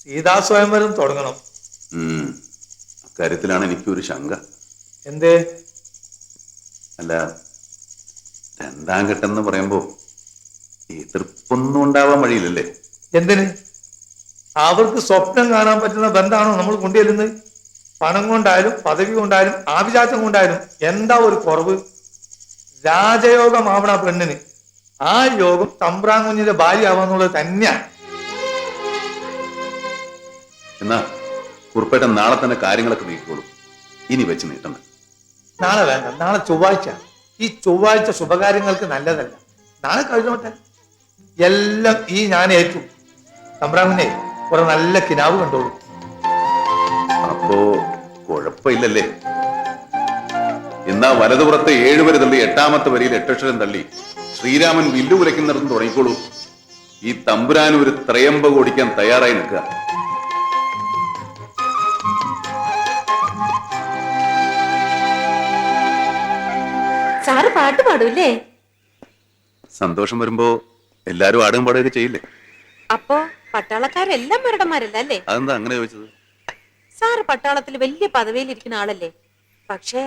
സീതാ സ്വയംവരം തുടങ്ങണം. കാര്യത്തിലാണ് അക്കാര്യത്തിലാണ് എനിക്കൊരു ശങ്ക. എന്തേ? അല്ല രണ്ടാം ഘട്ടം എന്ന് പറയുമ്പോ എതിർപ്പൊന്നും ഉണ്ടാവാൻ വഴിയില്ലല്ലേ? എന്തിന്? അവർക്ക് സ്വപ്നം കാണാൻ പറ്റുന്ന ബന്ധമാണോ നമ്മൾ കൊണ്ടുചെല്ലുന്നത് പണം കൊണ്ടായാലും പദവി കൊണ്ടായാലും ആഭിജാത്യം കൊണ്ടായാലും എന്താ ഒരു കുറവ്? രാജയോഗമാവണ പെണ്ണിന്. ആ യോഗം തമ്പ്രാൻ കുഞ്ഞിന്റെ ഭാര്യ ആവാന്നുള്ളത് തന്നെയാണ് എന്നാ കുറുപ്പേട്ടൻ നാളെ തന്നെ കാര്യങ്ങളൊക്കെ നീക്കോളൂ ഇനി വെച്ച് നീട്ടണ്ട. നാളെ വേണ്ട നാളെ ചൊവ്വാഴ്ച. ഈ ചൊവ്വാഴ്ച ശുഭകാര്യങ്ങൾക്ക് നല്ലതല്ല. നാളെ കഴിഞ്ഞോട്ടെ. എല്ലാം ഈ ഞാൻ ഏറ്റു തമ്പ്രാമിനെ കുറെ നല്ല കിനാവ് കണ്ടോളൂ. അപ്പോ കുഴപ്പമില്ലല്ലേ? എന്നാ വലതുപുറത്തെ ഏഴ് വരെ തള്ളി എട്ടാമത്തെ വരിയിൽ എട്ടക്ഷരം തള്ളി ശ്രീരാമൻ വില്ലു കുലയ്ക്കുന്നിടത്ത് തുടങ്ങിക്കോളൂ. ഈ തമ്പുരാൻ ഒരു ത്രയമ്പ ഓടിക്കാൻ തയ്യാറായി നിൽക്കുക. പാട്ട് പാടൂല്ലേ? സന്തോഷം വരുമ്പോ എല്ലാരും ആടും പാടുകയൊക്കെ ചെയ്യില്ലേ? അപ്പോ പട്ടാളക്കാരെല്ലാം മരടന്മാരല്ലേ അല്ലേ അതെന്താ അങ്ങനെ ചോദിച്ചത്? സാറ് പട്ടാളത്തിൽ വലിയ പദവിയിലിരിക്കുന്ന ആളല്ലേ? പക്ഷേ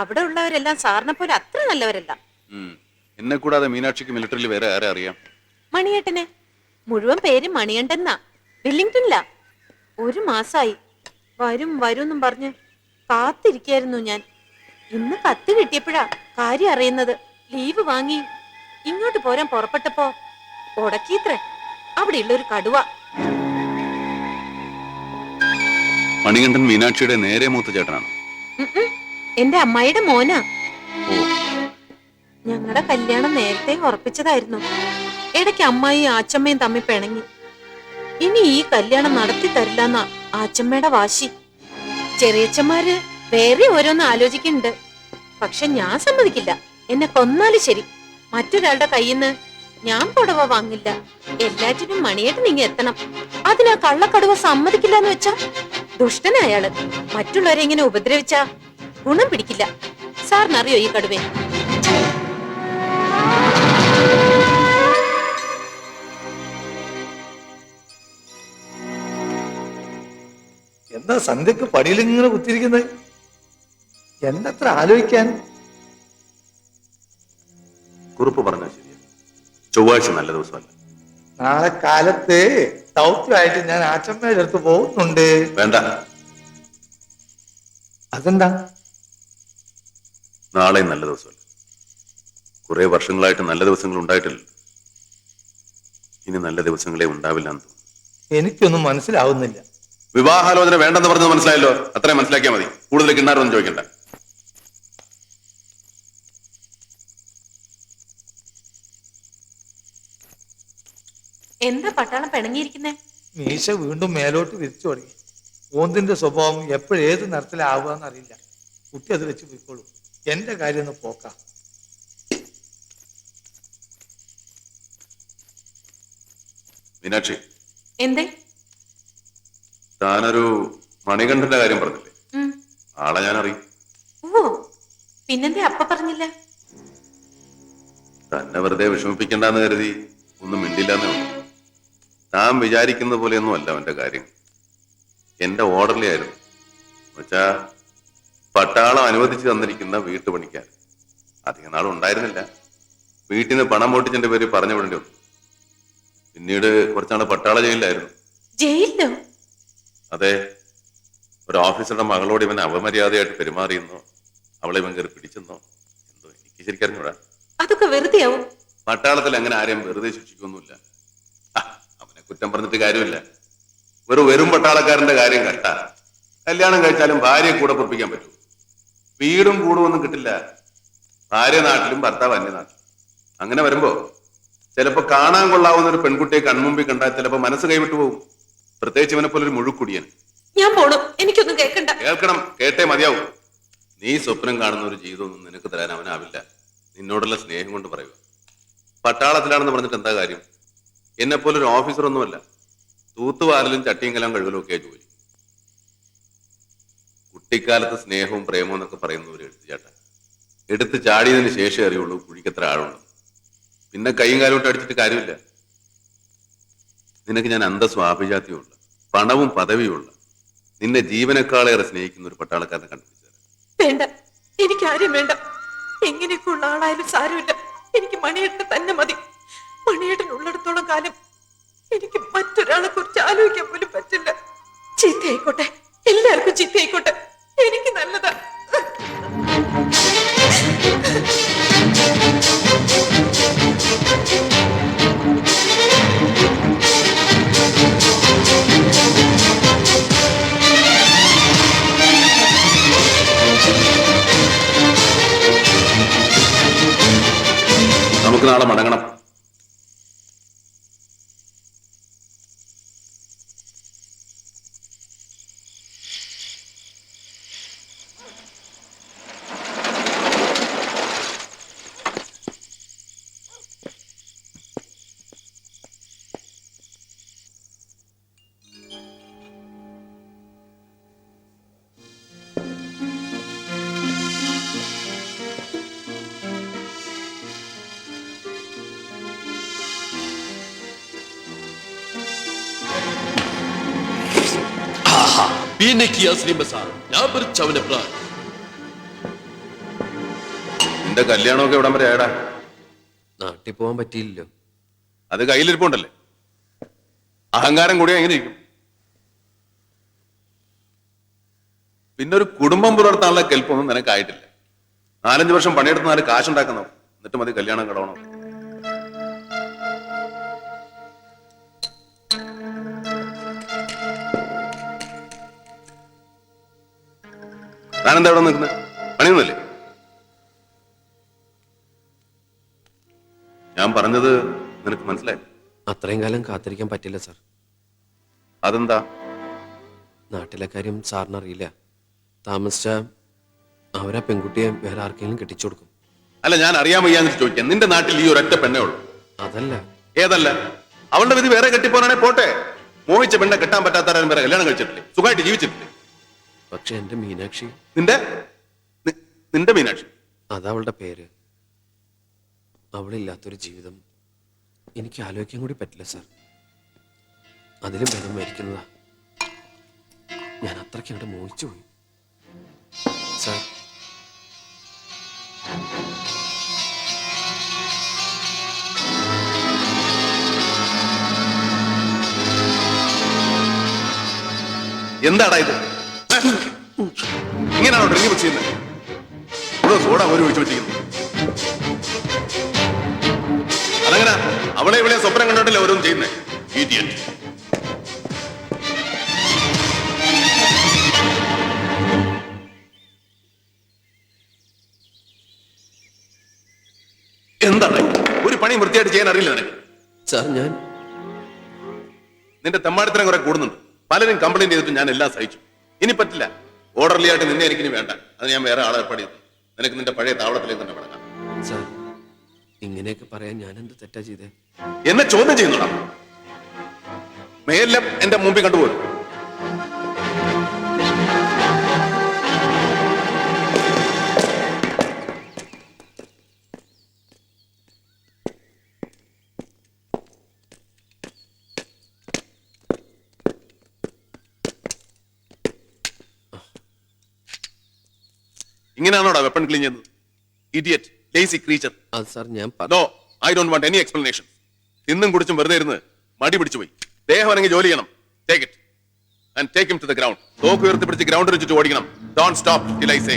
അവിടെ ഉള്ളവരെല്ലാം സാറിനെ പോലെ അത്ര നല്ലവരല്ല. എന്നെ കൂടാതെ മീനാക്ഷിക്ക് മിലിറ്ററിയിൽ വേറെ ആരെ അറിയാം? മണിയേട്ടനെ. മുഴുവൻ പേര് മണിയണ്ടെന്നാ വെല്ലിംഗ്ടണില്ല ഒരു മാസായി. വരും വരും എന്നും പറഞ്ഞ് കാത്തിരിക്കായിരുന്നു ഞാൻ. ഇന്ന് കത്ത് കിട്ടിയപ്പോഴാ കാര്യം അറിയുന്നത്. ലീവ് വാങ്ങി. ഇങ്ങോട്ട് പോരാൻ പുറപ്പെട്ടപ്പോ ഉടക്കീത്രേ അവിടെയുള്ള ഒരു കടുവ. മണികണ്ഠൻ മീനാക്ഷിയുടെ നേരെ മൂത്ത ചേട്ടനാണ്. എന്റെ അമ്മായിയുടെ മോനാ. ഞങ്ങളുടെ കല്യാണം നേരത്തെ ഉറപ്പിച്ചതായിരുന്നു. ഇടയ്ക്ക് അമ്മായിയും ആച്ചമ്മയും തമ്മിൽ പിണങ്ങി. ഇനി ഈ കല്യാണം നടത്തി തരില്ലെന്ന ആച്ചമ്മയുടെ വാശി. ചെറിയച്ചന്മാര് വേറെ ഓരോന്ന് ആലോചിക്കുന്നുണ്ട്. പക്ഷെ ഞാൻ സമ്മതിക്കില്ല. എന്നെ കൊന്നാലും ശരി. മറ്റൊരാളുടെ കയ്യിന്ന് ഞാൻ പുടവ വാങ്ങില്ല. എല്ലാറ്റിനും മണിയായിട്ട് നീങ്ങി എത്തണം. അതിനാ കള്ളക്കടുവ സമ്മതിക്കില്ല എന്ന് വെച്ചാ? ദുഷ്ടനായാൾ. മറ്റുള്ളവരെ ഇങ്ങനെ ഉപദ്രവിച്ചാ ഗുണം പിടിക്കില്ല. സാറിനറിയോ ഈ കടുവേ എന്താ സന്ധ്യക്ക് പടിയിൽ ഇങ്ങനെ കുത്തിരിക്കുന്നത് എന്തത്ര ആലോചിക്കാൻ? കുറിപ്പ് പറഞ്ഞാൽ ശരിയാ. ചൊവ്വാഴ്ച നല്ല ദിവസമല്ല. നാളെ കാലത്ത് ദൗത്യമായിട്ട് ഞാൻ ആച്ചമ്മയുടെ അടുത്ത് പോകുന്നുണ്ട്. വേണ്ട. അതെന്താ? നാളെ നല്ല ദിവസമല്ല. കുറെ വർഷങ്ങളായിട്ട് നല്ല ദിവസങ്ങൾ ഉണ്ടായിട്ടില്ല. ഇനി നല്ല ദിവസങ്ങളെ ഉണ്ടാവില്ല എന്ന് തോന്നുന്നു. എനിക്കൊന്നും മനസ്സിലാവുന്നില്ല. വിവാഹാലോചന വേണ്ടെന്ന് പറഞ്ഞത് മനസ്സിലായല്ലോ? അത്രയും മനസ്സിലാക്കിയാൽ മതി. കൂടുതൽ കിണ്ണാറൊന്നും ചോദിക്കണ്ട. എന്താ പട്ടാളം പിണങ്ങിയിരിക്കുന്നേ? മീശ വീണ്ടും മേലോട്ട് വിരിച്ചു തുടങ്ങി. ഓന്തിന്റെ സ്വഭാവം എപ്പോഴേത് നിറത്തിലാവുക എന്നറിയില്ല കുട്ടി അത് വെച്ച് പോയിക്കോളൂ. എന്റെ കാര്യം ഒന്ന് പോക്കാം. മീനാക്ഷി. എന്തേ? താനൊരു മണികണ്ഠന്റെ കാര്യം പറഞ്ഞില്ലേ? ഉം. ആളെ ഞാൻ അറിയും ഓ പിന്നെന്തേ അപ്പ പറഞ്ഞില്ല? തന്നെ വെറുതെ വിഷമിപ്പിക്കണ്ടെന്ന് കരുതി ഒന്നും മിണ്ടില്ലെന്നേ ഉള്ളൂ. താൻ വിചാരിക്കുന്ന പോലെയൊന്നും അല്ല അവന്റെ കാര്യം. എന്റെ ഓർഡറിലായിരുന്നു എന്നുവെച്ചാ പട്ടാളം അനുവദിച്ചു തന്നിരിക്കുന്ന വീട്ടുപണിക്കാർ അധികം നാളും ഉണ്ടായിരുന്നില്ല. വീട്ടിൽ നിന്ന് പണം പൊട്ടിച്ചെന്റെ പേര് പറഞ്ഞു വിടേണ്ടി വന്നു. പിന്നീട് കുറച്ചാണ് പട്ടാള ജയിലിലായിരുന്നു. ജയിലിലോ? അതെ. ഒരു ഓഫീസറുടെ മകളോട് ഇവൻ അവമര്യാദയായിട്ട് പെരുമാറിയെന്നോ അവളെ ഇവൻ കയറി പിടിച്ചെന്നോ എന്തോ എനിക്ക് ശരിക്കറിഞ്ഞൂടാ. അതൊക്കെ വെറുതെയാവും. പട്ടാളത്തിൽ അങ്ങനെ ആരെയും വെറുതെ ശിക്ഷിക്കൊന്നുമില്ല. കുറ്റം പറഞ്ഞിട്ട് കാര്യമില്ല. വെറും വെറും പട്ടാളക്കാരന്റെ കാര്യം കട്ട കല്യാണം കഴിച്ചാലും ഭാര്യയെ കൂടെ പൊറപ്പിക്കാൻ പറ്റൂ. വീടും കൂടും ഒന്നും കിട്ടില്ല. ഭാര്യ നാട്ടിലും ഭർത്താവ് അന്യ നാട്ടിലും. അങ്ങനെ വരുമ്പോ ചിലപ്പോ കാണാൻ കൊള്ളാവുന്ന ഒരു പെൺകുട്ടിയെ കൺമുമ്പിൽ കണ്ടാൽ ചിലപ്പോ മനസ്സ് കൈവിട്ടു പോകും. പ്രത്യേകിച്ച് ഇവനെ പോലെ ഒരു മുഴുക്കുടിയൻ. ഞാൻ പോണു. എനിക്കൊന്നും കേൾക്കണ്ട കേൾക്കണം. കേട്ടേ മതിയാവും. നീ സ്വപ്നം കാണുന്ന ഒരു ജീവിതമൊന്നും നിനക്ക് തരാൻ അവനാവില്ല. നിന്നോടുള്ള സ്നേഹം കൊണ്ട് പറയുക. പട്ടാളത്തിലാണെന്ന് പറഞ്ഞിട്ട് എന്താ കാര്യം? എന്നെ പോലെ ഒരു ഓഫീസർ ഒന്നുമല്ല തൂത്തുവാരലും ചട്ടിയും കലം കഴുകലും ഒക്കെ ജോലി. കുട്ടിക്കാലത്ത് സ്നേഹവും പ്രേമവും എന്നൊക്കെ പറയുന്ന ഒരു എടുത്തുചാട്ട എടുത്ത് ചാടിയതിന് ശേഷം അറിയുള്ളൂ കുഴിക്കത്ര ആഴുണ്ട് പിന്നെ കൈയും കാലോട്ട് അടിച്ചിട്ട് കാര്യമില്ല. നിനക്ക് ഞാൻ അന്തസ്വാഭിജാത്യമുള്ള പണവും പദവിയുള്ള നിന്നെ ജീവനക്കാളേറെ സ്നേഹിക്കുന്ന ഒരു പട്ടാളക്കാരനെ കണ്ടുപിടിച്ചത്. വേണ്ട. എനിക്ക് ആരും വേണ്ട. എങ്ങനെയൊക്കെ ഉള്ള ആളായാലും സാരമില്ല. എനിക്ക് മണിയേട്ടന് തന്നെ മതി. മണിയേട്ടൻ ഉള്ളിടത്തോളം കാലം എനിക്ക് മറ്റൊരാളെ കുറിച്ച് ആലോചിക്കാൻ പോലും പറ്റില്ല. ചീത്തയായിക്കോട്ടെ. എല്ലാവർക്കും ചീത്തയായിക്കോട്ടെ. എനിക്ക് നല്ലതാ. നിന്റെ കല്യാണമൊക്കെ എവിടം വരെ ആയടാ? നാട്ടിൽ പോകാൻ പറ്റിയില്ലല്ലോ. അത് കയ്യിലിരിപ്പുണ്ടല്ലേ? അഹങ്കാരം കൂടിയാ എങ്ങനെ ഇരിക്കും. പിന്നെ ഒരു കുടുംബം പുലർത്താനുള്ള കെൽപ്പൊന്നും നിനക്കായിട്ടില്ല. നാലഞ്ച് വർഷം പണിയെടുത്ത് നാല് കാശുണ്ടാക്കുന്നു എന്നിട്ട് മതി കല്യാണം കടവണം. താനെന്താ അവിടെ നിൽക്കുന്നത്? പണിയൊന്നുമില്ലേ? ഞാൻ പറഞ്ഞത് നിനക്ക് മനസ്സിലായി? അത്രയും കാലം കാത്തിരിക്കാൻ പറ്റില്ല സാർ. അതെന്താ? നാട്ടിലെ കാര്യം സാറിന് അറിയില്ല താമസിച്ച അവരാ പെൺകുട്ടിയെ വേറെ ആർക്കെങ്കിലും കെട്ടിച്ചു കൊടുക്കും. അല്ല ഞാൻ അറിയാൻ വയ്യാന്ന് ചോദിക്കാം. നിന്റെ നാട്ടിൽ ഈ ഒരൊറ്റ പെണ്ണേ ഉള്ളൂ. അതല്ല. ഏതല്ല? അവളുടെ വിധി വേറെ കെട്ടിപ്പോനാണെ പോട്ടെ. മോഹിച്ച പെണ്ണെ കെട്ടാൻ പറ്റാത്തവരും വേറെ കല്യാണം കഴിച്ചിട്ടില്ലേ? സുഖമായിട്ട് ജീവിച്ചിട്ടില്ലേ? പക്ഷെ എന്റെ മീനാക്ഷി. നിന്റെ? നി- നിന്റെ മീനാക്ഷി. അതവളുടെ പേര്. അവളില്ലാത്തൊരു ജീവിതം. എനിക്ക് ആലോചിക്കാൻ കൂടി പറ്റില്ല സാർ. അതിലും ഭേദം മരിക്കുന്നതാ. ഞാൻ അത്രയ്ക്ക് അങ്ങോട്ട് മോഹിച്ചു പോയി. സാർ. എന്താടാ ഇത്? ഇങ്ങനെയാണോ ഡ്രിങ്ക് മിക്സ് ചെയ്യുന്നത് ഇവിടെ സോഡ ഒരു ഒഴിച്ചു വെച്ചിരിക്കുന്നു. അതങ്ങനെ അവളെ ഇവിടെ സ്വപ്നം കണ്ടിട്ടില്ല ഓരോന്നും ചെയ്യുന്നേ. എന്താണ്? ഒരു പണി വൃത്തിയായിട്ട് ചെയ്യാൻ അറിയില്ല നിനക്ക്. സാർ ഞാൻ നിന്റെ തെമ്മാടിത്തരം കുറെ കൂടുന്നുണ്ട്. പലരും കംപ്ലൈന്റ് ചെയ്തിട്ട് ഞാൻ എല്ലാം സഹിച്ചു. ഇനി പറ്റില്ല. ഓർഡർലി ആയിട്ട് നിന്നെ എനിക്കിനി വേണ്ട. അത് ഞാൻ വേറെ ആളെ ഏർപ്പാട് ചെയ്തു. നിനക്ക് നിന്റെ പഴയ താവളത്തിലേക്ക് തന്നെ മടങ്ങാം സാർ ഇങ്ങനെയൊക്കെ പറയാൻ ഞാൻ എന്ത് തെറ്റാ ചെയ്തേ? എന്നെ ചോദ്യം ചെയ്യുന്നുണ്ടോ മേലെല്ലാം എന്റെ മുമ്പിൽ കണ്ടുപോലും ഇങ്ങനെയാണോടാ വെപ്പൺ ക്ലീൻ ചെയ്യുന്നത്? ഇഡിയറ്റ് ലേസി ക്രീച്ചർ അത് സാർ ഞാൻ പറ- no I don't want any explanation ഇന്നും കുടിച്ചും വെറുതെ ഇരുന്ന് മടി പിടിച്ചു പോയി. ദേഹം അല്ലെങ്കിൽ ജോലി ചെയ്യണം. Take it and take him to the ground തോക്ക് ഉയർത്തി പിടിച്ച് ഗ്രൗണ്ടിൽ വെച്ചിട്ട് ഓടിക്കണം. Don't stop till I say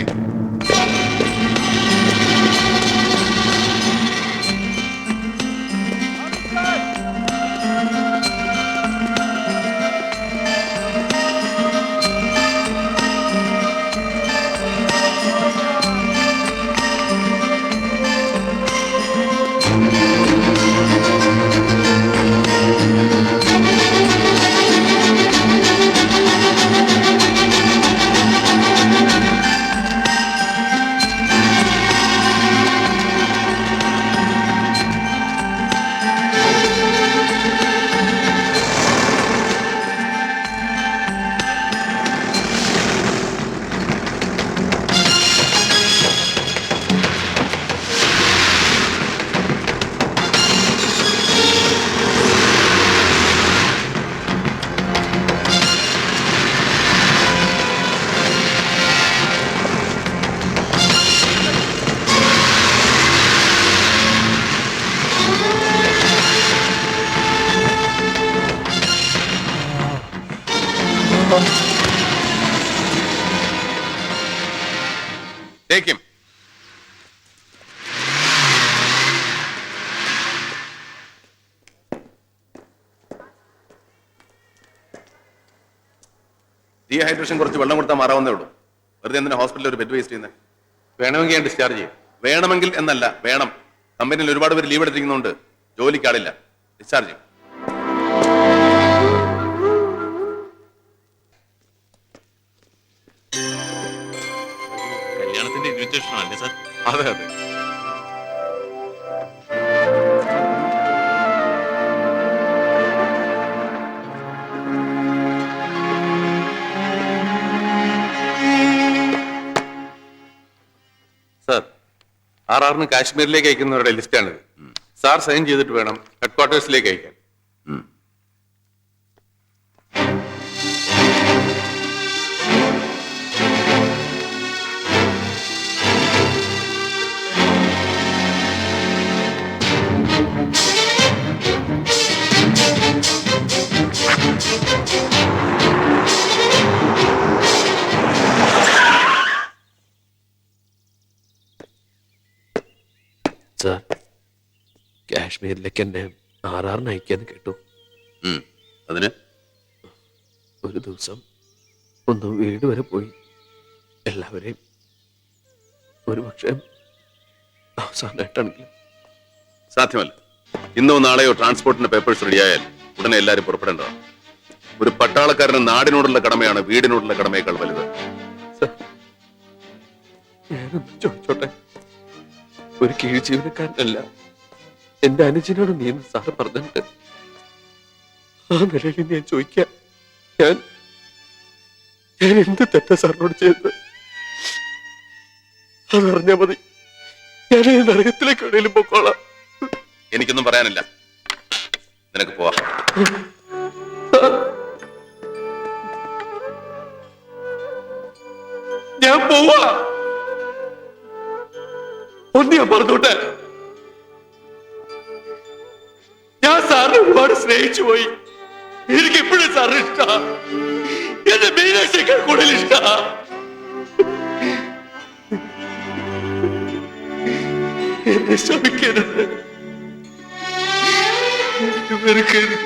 dehydration കുറച്ച് വെള്ളം കൊടുത്താൽ മാറാവുന്നേ ഉള്ളൂ. വെറുതെ എന്തിനാ ഹോസ്പിറ്റലിൽ ഒരു ബെഡ് വേസ്റ്റ് ചെയ്യുന്നത് വേണമെങ്കിൽ ഞാൻ ഡിസ്ചാർജ് ചെയ്യും. വേണമെങ്കിൽ എന്നല്ല വേണം. കമ്പനിയിൽ ഒരുപാട് പേര് ലീവ് എടുത്തിരിക്കുന്നുണ്ട് ജോലിക്കാളില്ല ഡിസ്ചാർജ് ചെയ്യും. കല്യാണത്തിന്റെ ഇൻവിറ്റേഷൻ അല്ലേ സർ അതെ അതെ. ആർ ആറിന് കാശ്മീരിലേക്ക് അയക്കുന്നവരുടെ ലിസ്റ്റാണിത്. സാർ സൈൻ ചെയ്തിട്ട് വേണം ഹെഡ് ക്വാർട്ടേഴ്സിലേക്ക് അയക്കാൻ സാർ കാശ്മീരിലേക്ക് എന്നെ ആറാറിന് അയക്കാന്ന് കേട്ടു. അതിന്? ഒരു ദിവസം ഒന്ന് വീട് വരെ പോയി. എല്ലാവരെയും ഒരു പക്ഷേ അവസാനമായിട്ടാണെങ്കിലും സാധ്യമല്ല. ഇന്നോ നാളെയോ ട്രാൻസ്പോർട്ടിന്റെ പേപ്പേഴ്സ് റെഡിയായാൽ ഉടനെ എല്ലാവരും പുറപ്പെടേണ്ടതാണ്. ഒരു പട്ടാളക്കാരന് നാടിനോടുള്ള കടമയാണ് വീടിനോടുള്ള കടമയേക്കാൾ വലുത്. ചോദിച്ചോട്ടെ? ഒരു കീഴ് ജീവനക്കാരനല്ല എന്റെ അനുജനോട് നീ എന്ന് സാറ് പറഞ്ഞിട്ട്? ആ നിലയിൽ ഞാൻ ചോദിക്കാം. ഞാൻ ഞാൻ എന്ത് തെറ്റ സാറിനോട് ചെയ്തത്? അതറിഞ്ഞാ മതി. ഞാൻ ഈ നരകത്തിലേക്ക് എവിടെയും പൊക്കോളാം. എനിക്കൊന്നും പറയാനില്ല. നിനക്ക് പോവാ. ഞാൻ പോവാ. ഒന്ന് ഞാൻ പറഞ്ഞോട്ടെ ഞാൻ സാറിനെ ഒരുപാട് സ്നേഹിച്ചു പോയി എനിക്ക് എപ്പോഴും സാറിന് ഇഷ്ട എന്റെ മീനാക്ഷിയേക്കാൾ കൂടുതൽ ഇഷ്ട എന്നെ ശമിക്കരുത് എന്നെ വെറുക്കരുത്